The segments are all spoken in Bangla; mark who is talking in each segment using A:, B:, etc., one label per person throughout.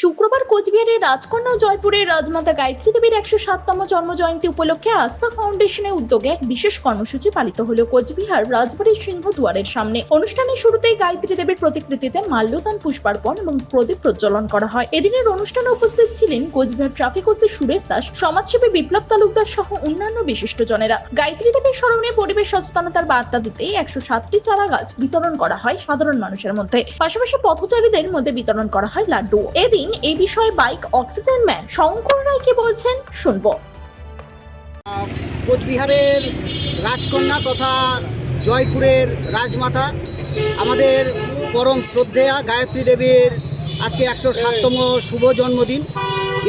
A: শুক্রবার কোচবিহারের রাজকন্যা জয়পুরের রাজমাতা গায়ত্রী দেবীর একশো সাততম জন্মজয়ন্তী উপলক্ষে আস্থা ফাউন্ডেশনের উদ্যোগে এক বিশেষ কর্মসূচি পালিত হল কোচবিহার রাজবাড়ির সিংহদুয়ারের সামনে। অনুষ্ঠানের শুরুতেই গায়ত্রী দেবীর প্রতিকৃতিতে মাল্যদান, পুষ্পার্পণ এবং প্রদীপ প্রজ্বলন করা হয়। এদিনের অনুষ্ঠানে উপস্থিত ছিলেন কোচবিহার ট্রাফিক ওসি সুরেশ দাস, সমাজসেবী বিপ্লব তালুকদার সহ অন্যান্য বিশিষ্টজনেরা। গায়ত্রী দেবীর স্মরণে পরিবেশ সচেতনতার বার্তা দিতে একশো সাতটি চারা গাছ বিতরণ করা হয় সাধারণ মানুষের মধ্যে। পাশাপাশি পথচারীদের মধ্যে বিতরণ করা হয় লাড্ডু এদিন এই বিষয়ে bike oxygen man Shankar Roy কি বলছেন, শুনব।
B: কোচবিহারের রাজকন্যা তথা জয়পুরের রাজমাতা, আমাদের পরম শ্রদ্ধেয়া গায়ত্রী দেবীর আজকে একশো সাততম শুভ জন্মদিন।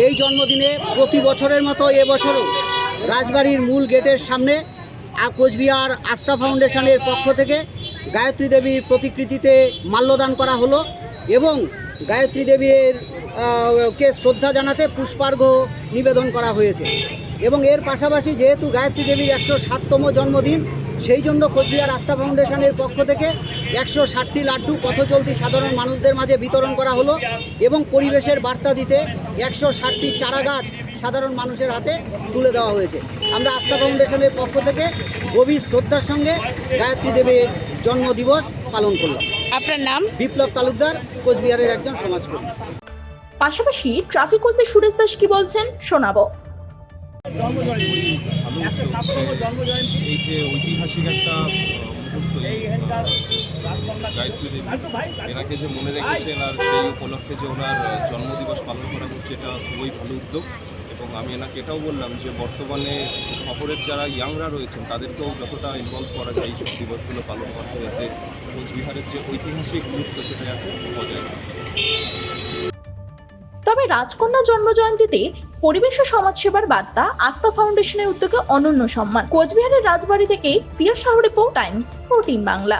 B: এই জন্মদিনে প্রতি বছরের মতো এবছরও রাজবাড়ির মূল গেটের সামনে কোচবিহার আস্থা ফাউন্ডেশনের পক্ষ থেকে গায়ত্রী দেবীর প্রতিকৃতিতে মাল্যদান করা হলো এবং গায়ত্রী দেবীর কে শ্রদ্ধা জানাতে পুষ্পার্ঘ নিবেদন করা হয়েছে। এবং এর পাশাপাশি যেহেতু গায়ত্রী দেবীর একশো সাততম জন্মদিন, সেই জন্য কোচবিহার আস্থা ফাউন্ডেশনের পক্ষ থেকে একশো ষাটটি লাড্ডু পথচলতি সাধারণ মানুষদের মাঝে বিতরণ করা হলো এবং পরিবেশের বার্তা দিতে একশো ষাটটি চারা গাছ সাধারণ মানুষের হাতে তুলে দেওয়া হয়েছে। আমরা আস্থা ফাউন্ডেশনের পক্ষ থেকে গভীর শ্রদ্ধার সঙ্গে গায়ত্রী দেবীর জন্মদিবস পালন করলাম।
C: আপনার নাম?
B: বিপ্লব তালুকদার কোচবিহারের একজন সমাজকর্মী।
A: পাশাপাশি ট্রাফিক ওসি সুরেশ দাস কি বলছেন শোনাবো।
D: এই যে ঐতিহাসিক একটা এনাকে যে মনে রেখেছেন আর সেই উপলক্ষে যে ওনার জন্মদিবস পালন করা হচ্ছে এটা খুবই ভালো উদ্যোগ। এবং আমি এনাকে এটাও বললাম যে বর্তমানে শহরের যারা ইয়াংরা রয়েছেন, তাদেরকেও যতটা ইনভলভ করা যায় এই সব দিবসগুলো পালন করতে যাতে কোচবিহারের যে ঐতিহাসিক মুহূর্ত সেটা যাতে বজায়
A: তবে রাজকন্যা জন্মজয়ন্তীতে পরিবেশ ও সমাজসেবার বার্তা আস্থা ফাউন্ডেশনের উদ্যোগে অনন্য সম্মান। কোচবিহারের রাজবাড়ি থেকে Priya Shah report Times fourteen Bangla.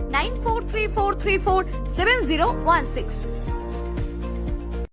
E: 9434347016.